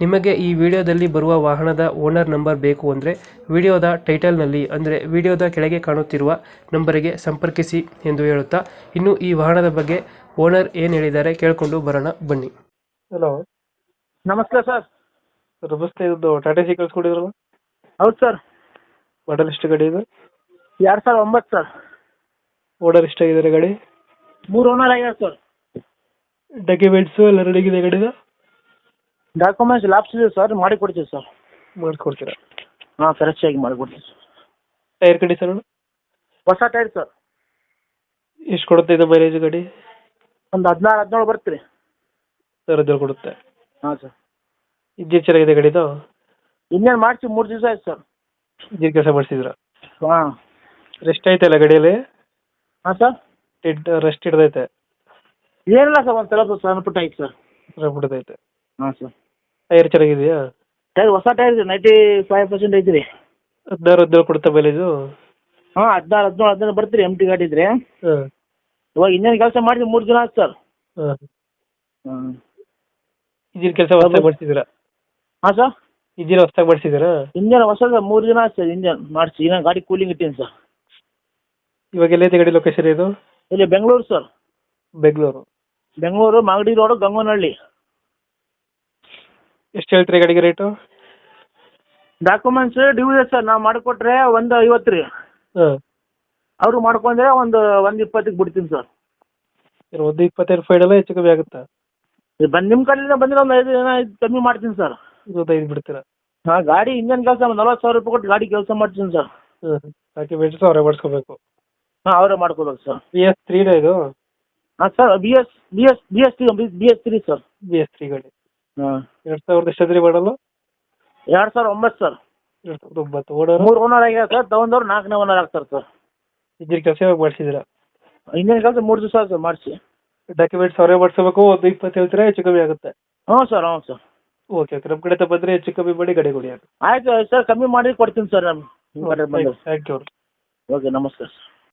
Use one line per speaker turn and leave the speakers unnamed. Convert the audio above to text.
ನಿಮಗೆ ಈ ವಿಡಿಯೋದಲ್ಲಿ ಬರುವ ವಾಹನದ ಓನರ್ ನಂಬರ್ ಬೇಕು ಅಂದರೆ ವಿಡಿಯೋದ ಟೈಟಲ್ನಲ್ಲಿ ಅಂದರೆ ವಿಡಿಯೋದ ಕೆಳಗೆ ಕಾಣುತ್ತಿರುವ ನಂಬರಿಗೆ ಸಂಪರ್ಕಿಸಿ ಎಂದು ಹೇಳುತ್ತಾ ಇನ್ನು ಈ ವಾಹನದ ಬಗ್ಗೆ ಓನರ್ ಏನು ಹೇಳಿದ್ದಾರೆ ಕೇಳಿಕೊಂಡು ಬರೋಣ ಬನ್ನಿ. ಹಲೋ.
ನಮಸ್ಕಾರ ಸರ್.
ನಮಸ್ತೆ ಇದ್ದು ಟಾಟಾ ಸಿ ಕಳ್ಸ್ಕೊಡಿದ್ರಲ್ಲ
ಹೌದು ಸರ್.
ಮಾಡಲ್ ಎಷ್ಟು ಗಾಡಿ ಇದು?
ಎರಡು ಸಾವಿರದ ಒಂಬತ್ತು ಸರ್.
ಓನರ್ ಎಷ್ಟಾಗಿದ್ದಾರೆ ಗಾಡಿ?
ಮೂರು ಓನರ್ ಆಗ್ಯಾರ ಸರ್.
ಡಾಕ್ಯುಮೆಂಟ್ಸು ಎಲ್ಲ ರೆಡಿ ಇದೆ ಗಾಡಿದ?
ಡಾಕ್ಯುಮೆಂಟ್ಸ್ ಲ್ಯಾಪ್ಸ್ ಇದೆ ಸರ್ ಮಾಡಿ ಕೊಡ್ತೀವಿ ಸರ್
ಮಾಡಿಸ್ಕೊಡ್ತೀರಾ
ಹಾಂ ಫ್ರೆಶ್ ಆಗಿ ಮಾಡಿ ಕೊಡ್ತೀವಿ ಸರ್
ಟೈರ್ ಕಂಡೀಷನ್
ಹೊಸ ಟೈರ್ ಸರ್
ಎಷ್ಟು ಕೊಡುತ್ತೆ ಇದು ಮೈಲೇಜ್ ಗಾಡಿ?
ಒಂದು ಹದಿನಾರು ಹದಿನೇಳು ಬರ್ತೀರಿ
ಸಾವಿರದ ಕೊಡುತ್ತೆ.
ಹಾಂ ಸರ್
ಇಂಜಿನ್ ಚೆನ್ನಾಗಿದೆ ಗಾಡಿದು?
ಇನ್ನೇನು ಮಾಡಿಸಿ ಮೂರು ದಿವಸ ಆಯ್ತು ಸರ್
ಇಂಜಿನ್ ಕೆಲಸ ಮಾಡಿಸಿದ್ರ?
ಹಾಂ.
ರೆಸ್ಟ್ ಐತಲ್ಲ ಗಾಡಿಯಲ್ಲಿ?
ಹಾಂ ಸರ್
ರೆಸ್ಟ್ ಹಿಡ್ದೈತೆ
ಏನಿಲ್ಲ ಸರ್ ಒಂದು ಸ್ವಲ್ಪ ಸಣ್ಣ ಪುಟ್ಟ ಆಯ್ತು ಸರ್
ಬಿಡ್ದೈತೆ
ಹಾಂ ಸರ್
ಟೈರ್ ಚೆನ್ನಾಗಿದೆಯಾ?
ಟೈರ್ ಹೊಸ ಟೈರ್ ಇದೆ ನೈಂಟಿ ಫೈವ್ ಪರ್ಸೆಂಟ್ ಐತ್ರಿ. ರೀ
ಹದಿನಾರು ಹದಿನೇಳು ಕೊಡುತ್ತೆ ಮೈಲೇಜು
ಹಾಂ ಹದಿನಾರು ಹದಿನೇಳು ಹದಿನೇಳು ಬರ್ತೀರಿ ಎಂ ಟಿ ಗಾಡಿ ಇದ್ರೆ.
ಹಾಂ.
ಇವಾಗ ಇನ್ನೇನು ಕೆಲಸ ಮಾಡಿಸಿ ಮೂರು ದಿನ ಆಯ್ತು ಸರ್
ಹಾಂ.
ಹಾಂ.
ಇಂಜಿನ್ ಕೆಲಸ ಹೊಸ್ದಾಗಿ ಮಾಡಿಸಿದ್ದೀರಾ?
ಹಾಂ ಸರ್
ಇಂಜಿನ್ ಹೊಸ್ದಾಗಿ ಮಾಡಿಸಿದ್ದೀರಾ?
ಇಂಜನ್ ಹೊಸದ ಮೂರು ದಿನ ಆಯ್ತು ಸರ್ ಇಂಜನ್ ಮಾಡಿಸಿ. ಇನ್ನೂ ಗಾಡಿ ಕೂಲಿಂಗ್ ಇಟ್ಟೀನಿ ಸರ್
ಇವಾಗ ಎಲ್ಲೈತೆ ಗಾಡಿ ಲೊಕೇಶನ್ ಇದು?
ಇಲ್ಲಿ ಬೆಂಗಳೂರು ಸರ್
ಬೆಂಗಳೂರು.
ಬೆಂಗಳೂರು ಮಾಗಡಿ ರೋಡು ಗಂಗನಹಳ್ಳಿ.
ಎಷ್ಟು ಹೇಳ್ತೀರಿ ಗಾಡಿಗೆ ರೇಟು
ಡಾಕ್ಯುಮೆಂಟ್ಸ್ ಡ್ಯೂ ಇದೆ ಸರ್ ನಾವು ಮಾಡಿಕೊಟ್ರೆ ಒಂದು ಐವತ್ತು ರೀ.
ಹಾಂ.
ಅವರು ಮಾಡ್ಕೊಂಡ್ರೆ ಒಂದು ಒಂದು ಇಪ್ಪತ್ತಕ್ಕೆ ಬಿಡ್ತೀನಿ ಸರ್.
ಒಂದು ಇಪ್ಪತ್ತೈದು ಫೈನಲ್ಲ ಹೆಚ್ಚು ಕಮ್ಮಿ ಆಗುತ್ತಾ?
ಬಂದು ನಿಮ್ಮ ಕಡೆಯಿಂದ ಬಂದರೆ ಒಂದು ಐದು ಜನ ಐದು ಕಮ್ಮಿ ಮಾಡ್ತೀನಿ ಸರ್.
ಐದು ಬಿಡ್ತೀರಾ?
ಹಾಂ ಗಾಡಿ ಇಂಜನ್ ಕೆಲಸ ಒಂದು ನಲ್ವತ್ತು ಸಾವಿರ ರೂಪಾಯಿ ಕೊಟ್ಟು ಗಾಡಿ ಕೆಲಸ ಮಾಡ್ತೀನಿ ಸರ್.
ಹಾಂ ಡಾಕ್ಯುಮೆಂಟ್ಸ್ ಅವರೇ ಮಾಡಿಸ್ಕೋಬೇಕು.
ಹಾಂ ಅವರೇ ಮಾಡ್ಕೋಬೇಕು ಸರ್.
ಬಿ ಎಸ್ ಇದೆ ಇದು?
ಹಾಂ sir B S B S B S three B S three sir.
B S three ಗಾಡಿ. ಎರಡು ಸಾವಿರದ ಎಷ್ಟಾದ್ರಿ ಮಾಡಲ್ಲ
ಎರಡ್ ಸಾವಿರ ಒಂಬತ್ತು ಸರ್.
ಎರಡ್ ಸಾವಿರದ ಒಂಬತ್ತು. ಓನರ್?
ಮೂರು ಓನರ್ ಆಗ್ಯಾರ ಸರ್ ತಗೊಂಡವ್ರು ನಾಲ್ಕನೇ ಓನರ್ ಆಗ್ತಾರೆ ಸರ್.
ಇಂಜಿನ್ ಕೆಲಸ ಯಾವಾಗ ಮಾಡಿಸಿದ್ದೀರಾ?
ಇಂಜನ್ ಕೆಲಸ ಮೂರು ದಿವಸ ಸರ್ ಮಾಡಿಸಿ.
ಡಾಕ್ಯುಮೆಂಟ್ಸ್ ಅವರೇ ಮಾಡಿಸ್ಬೇಕು ಒಂದು ಇಪ್ಪತ್ತು ಹೇಳ್ತೀರಾ ಹೆಚ್ಚು ಕಮ್ಮಿ ಆಗುತ್ತೆ?
ಹ್ಞೂ ಸರ್ ಹ್ಞೂ ಸರ್.
ಓಕೆ ಓಕೆ ನಮ್ಮ ಕಡೆ ಬಂದರೆ ಹೆಚ್ಚು ಕಮ್ಮಿ ಮಾಡಿ ಗಡಿ ಕೊಡಿ
ಆಯ್ತು ಸರ್ ಕಮ್ಮಿ ಮಾಡಿ ಕೊಡ್ತೀನಿ ಸರ್ ನಾನು.
ಥ್ಯಾಂಕ್ ಯು
ಓಕೆ ನಮಸ್ಕಾರ ಸರ್.